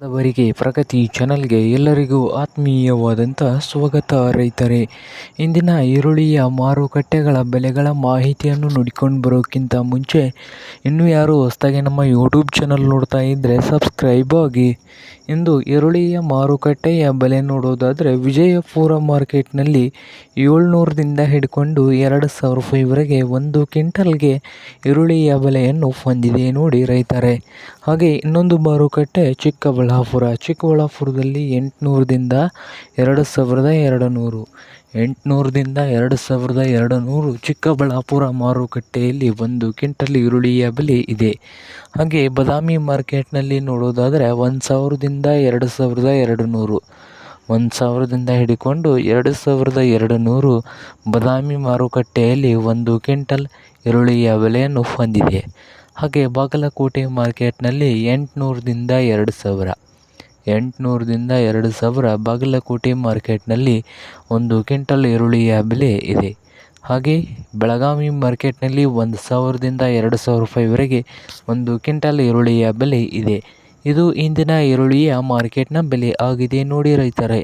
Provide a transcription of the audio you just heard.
ಅವರಿಗೆ ಪ್ರಗತಿ ಚಾನಲ್ಗೆ ಎಲ್ಲರಿಗೂ ಆತ್ಮೀಯವಾದಂಥ ಸ್ವಾಗತ ರೈತರೇ. ಇಂದಿನ ಈರುಳ್ಳಿಯ ಮಾರುಕಟ್ಟೆಗಳ ಬೆಲೆಗಳ ಮಾಹಿತಿಯನ್ನು ನೋಡಿಕೊಂಡು ಬರೋಕ್ಕಿಂತ ಮುಂಚೆ ಇನ್ನೂ ಯಾರು ಹೊಸ್ದಾಗಿ ನಮ್ಮ ಯೂಟ್ಯೂಬ್ ಚಾನಲ್ ನೋಡ್ತಾ ಇದ್ದರೆ ಸಬ್ಸ್ಕ್ರೈಬ್ ಆಗಿ. ಇಂದು ಈರುಳ್ಳಿಯ ಮಾರುಕಟ್ಟೆಯ ಬೆಲೆ ನೋಡೋದಾದರೆ ವಿಜಯಪುರ ಮಾರ್ಕೆಟ್ನಲ್ಲಿ ಏಳ್ನೂರದಿಂದ ಹಿಡ್ಕೊಂಡು ಎರಡು ಸಾವಿರ ರೂಪಾಯಿವರೆಗೆ ಒಂದು ಕ್ವಿಂಟಲ್ಗೆ ಈರುಳ್ಳಿಯ ಬೆಲೆಯನ್ನು ಹೊಂದಿದೆ ನೋಡಿ ರೈತರೆ. ಹಾಗೆ ಇನ್ನೊಂದು ಮಾರುಕಟ್ಟೆ ಚಿಕ್ಕಬಳ್ಳಾಪುರ ಚಿಕ್ಕಬಳ್ಳಾಪುರದಲ್ಲಿ ಎಂಟುನೂರದಿಂದ ಎರಡು ಸಾವಿರದ ಎರಡು ನೂರು ಎಂಟುನೂರದಿಂದ ಎರಡು ಸಾವಿರದ ಎರಡು ನೂರು ಚಿಕ್ಕಬಳ್ಳಾಪುರ ಮಾರುಕಟ್ಟೆಯಲ್ಲಿ ಒಂದು ಕ್ವಿಂಟಲ್ ಈರುಳ್ಳಿಯ ಬೆಲೆ ಇದೆ. ಹಾಗೆ ಬದಾಮಿ ಮಾರ್ಕೆಟ್ನಲ್ಲಿ ನೋಡೋದಾದರೆ ಒಂದು ಸಾವಿರದಿಂದ ಎರಡು ಸಾವಿರದ ಎರಡು ನೂರು ಒಂದು ಸಾವಿರದಿಂದ ಹಿಡಿಕೊಂಡು ಎರಡು ಸಾವಿರದ ಎರಡು ನೂರು ಬದಾಮಿ ಮಾರುಕಟ್ಟೆಯಲ್ಲಿ ಒಂದು ಕ್ವಿಂಟಲ್ ಈರುಳ್ಳಿಯ ಬೆಲೆಯನ್ನು ಹೊಂದಿದೆ. ಹಾಗೆ ಬಾಗಲಕೋಟೆ ಮಾರ್ಕೆಟ್ನಲ್ಲಿ ಎಂಟುನೂರದಿಂದ ಎರಡು ಸಾವಿರ. ಎಂಟುನೂರದಿಂದ ಎರಡು ಸಾವಿರ ಬಾಗಲಕೋಟೆ ಮಾರ್ಕೆಟ್ನಲ್ಲಿ ಒಂದು ಕ್ವಿಂಟಲ್ ಈರುಳ್ಳಿಯ ಬೆಲೆ ಇದೆ. ಹಾಗೆ ಬೆಳಗಾವಿ ಮಾರ್ಕೆಟ್ನಲ್ಲಿ ಒಂದು ಸಾವಿರದಿಂದ ಎರಡು ಸಾವಿರ ರೂಪಾಯಿವರೆಗೆ ಒಂದು ಕ್ವಿಂಟಲ್ ಈರುಳ್ಳಿಯ ಬೆಲೆ ಇದೆ. ಇದು ಇಂದಿನ ಈರುಳ್ಳಿಯ ಮಾರ್ಕೆಟ್ನ ಬೆಲೆ ಆಗಿದೆ ನೋಡಿ ರೈತರೇ.